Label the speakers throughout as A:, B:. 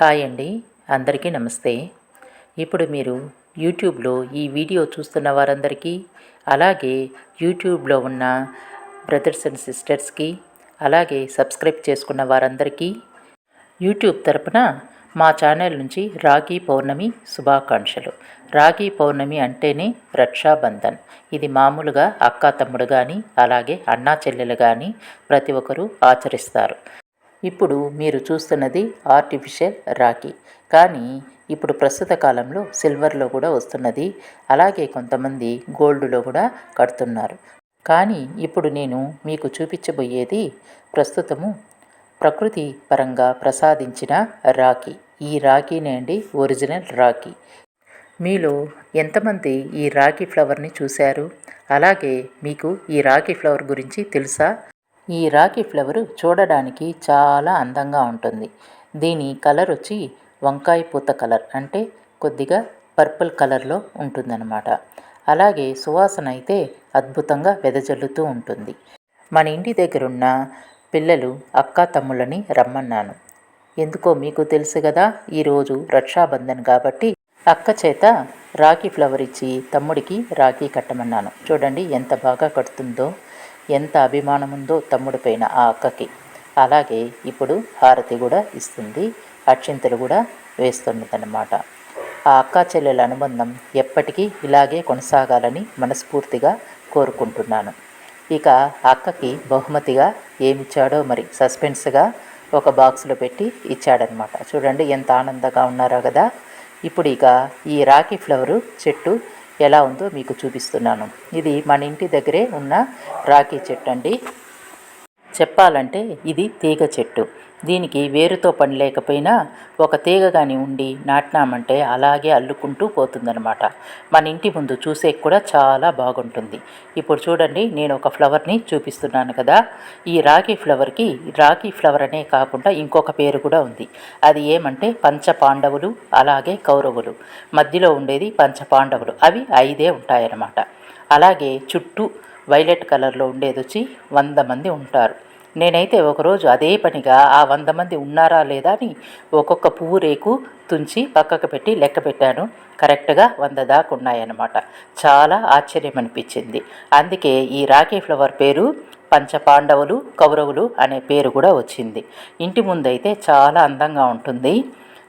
A: Hi అండి. అందరికీ నమస్తే. ఇప్పుడు మీరు యూట్యూబ్లో ఈ వీడియో చూస్తున్న వారందరికీ అలాగే యూట్యూబ్లో ఉన్న బ్రదర్స్ అండ్ సిస్టర్స్కి అలాగే సబ్స్క్రైబ్ చేసుకున్న వారందరికీ యూట్యూబ్ తరపున మా ఛానల్ నుంచి రాఖీ పౌర్ణమి శుభాకాంక్షలు. రాఖీ పౌర్ణమి అంటేనే రక్షాబంధన్. ఇది మామూలుగా అక్క తమ్ముడు కానీ అలాగే అన్నా చెల్లెలు కానీ ప్రతి ఒక్కరూ ఆచరిస్తారు. ఇప్పుడు మీరు చూస్తున్నది ఆర్టిఫిషియల్ రాఖీ. కానీ ఇప్పుడు ప్రస్తుత కాలంలో సిల్వర్లో కూడా వస్తున్నది. అలాగే కొంతమంది గోల్డ్లో కూడా కడుతున్నారు. కానీ ఇప్పుడు నేను మీకు చూపించబోయేది ప్రస్తుతము ప్రకృతి పరంగా ప్రసాదించిన రాఖీ. ఈ రాఖీనే అండి ఒరిజినల్ రాఖీ. మీలో ఎంతమంది ఈ రాఖీ ఫ్లవర్ని చూశారు? అలాగే మీకు ఈ రాఖీ ఫ్లవర్ గురించి తెలుసా? ఈ రాఖీ ఫ్లవర్ చూడడానికి చాలా అందంగా ఉంటుంది. దీని కలర్ వచ్చి వంకాయ పూత కలర్ అంటే కొద్దిగా పర్పుల్ కలర్లో ఉంటుందన్నమాట. అలాగే సువాసన అయితే అద్భుతంగా వెదజల్లుతూ ఉంటుంది. మన ఇంటి దగ్గరున్న పిల్లలు అక్క తమ్ముళ్ళని రమ్మన్నాను. ఎందుకో మీకు తెలుసు కదా ఈరోజు రక్షాబంధన్ కాబట్టి అక్క చేత రాఖీ ఫ్లవర్ ఇచ్చి తమ్ముడికి రాఖీ కట్టమన్నాను. చూడండి ఎంత బాగా కడుతుందో. ఎంత అభిమానం ఉందో పైన ఆ అక్కకి. అలాగే ఇప్పుడు హారతి కూడా ఇస్తుంది అక్షింతలు కూడా వేస్తున్నదన్నమాట. ఆ అక్క చెల్లెల అనుబంధం ఎప్పటికీ ఇలాగే కొనసాగాలని మనస్ఫూర్తిగా కోరుకుంటున్నాను. ఇక అక్కకి బహుమతిగా ఏమిచ్చాడో మరి సస్పెన్స్గా ఒక బాక్స్లో పెట్టి ఇచ్చాడనమాట చూడండి ఎంత ఆనందంగా ఉన్నారో కదా. ఇప్పుడు ఇక ఈ రాఖీ ఫ్లవరు చెట్టు ఎలా ఉందో మీకు చూపిస్తున్నాను. ఇది మన ఇంటి దగ్గరే ఉన్న రాఖీ చెట్టు అండి. చెప్పాలంటే ఇది తీగ చెట్టు. దీనికి వేరుతో పని లేకపోయినా ఒక తీగ కానీ ఉండి నాటినామంటే అలాగే అల్లుకుంటూ పోతుందనమాట మన ఇంటి ముందు చూసే కూడా చాలా బాగుంటుంది. ఇప్పుడు చూడండి నేను ఒక ఫ్లవర్ని చూపిస్తున్నాను కదా. ఈ రాఖీ ఫ్లవర్కి రాఖీ ఫ్లవర్ అనే కాకుండా ఇంకొక పేరు కూడా ఉంది. అది ఏమంటే పంచ పాండవులు అలాగే కౌరవులు. మధ్యలో ఉండేది పంచ పాండవులు అవి ఐదే ఉంటాయన్నమాట. అలాగే చుట్టూ వైలెట్ కలర్లో ఉండేది వచ్చి వంద మంది ఉంటారు. నేనైతే ఒకరోజు అదే పనిగా ఆ వంద మంది ఉన్నారా లేదా అని ఒక్కొక్క పువ్వు రేకు తుంచి పక్కకు పెట్టి లెక్క పెట్టాను. కరెక్ట్గా వంద దాకా ఉన్నాయన్నమాట. చాలా ఆశ్చర్యం అనిపించింది. అందుకే ఈ రాఖీ ఫ్లవర్ పేరు పంచపాండవులు కౌరవులు అనే పేరు కూడా వచ్చింది. ఇంటి ముందైతే చాలా అందంగా ఉంటుంది.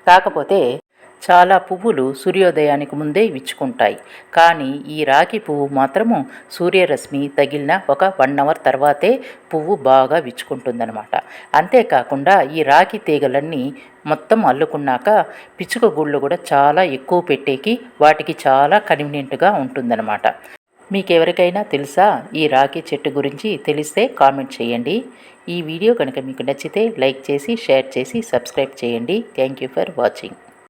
A: కాకపోతే చాలా పువ్వులు సూర్యోదయానికి ముందే విచ్చుకుంటాయి. కానీ ఈ రాగి పువ్వు మాత్రము సూర్యరశ్మి తగిలిన ఒక వన్ అవర్ తర్వాతే పువ్వు బాగా విచ్చుకుంటుందనమాట అంతేకాకుండా ఈ రాగి తీగలన్నీ మొత్తం అల్లుకున్నాక పిచ్చుక గుళ్ళు కూడా చాలా ఎక్కువ పెట్టేకి వాటికి చాలా కన్వీనియంట్గా ఉంటుందన్నమాట. మీకు ఎవరికైనా తెలుసా? ఈ రాఖీ చెట్టు గురించి తెలిస్తే కామెంట్ చేయండి. ఈ వీడియో కనుక మీకు నచ్చితే లైక్ చేసి షేర్ చేసి సబ్స్క్రైబ్ చేయండి. Thank you for watching.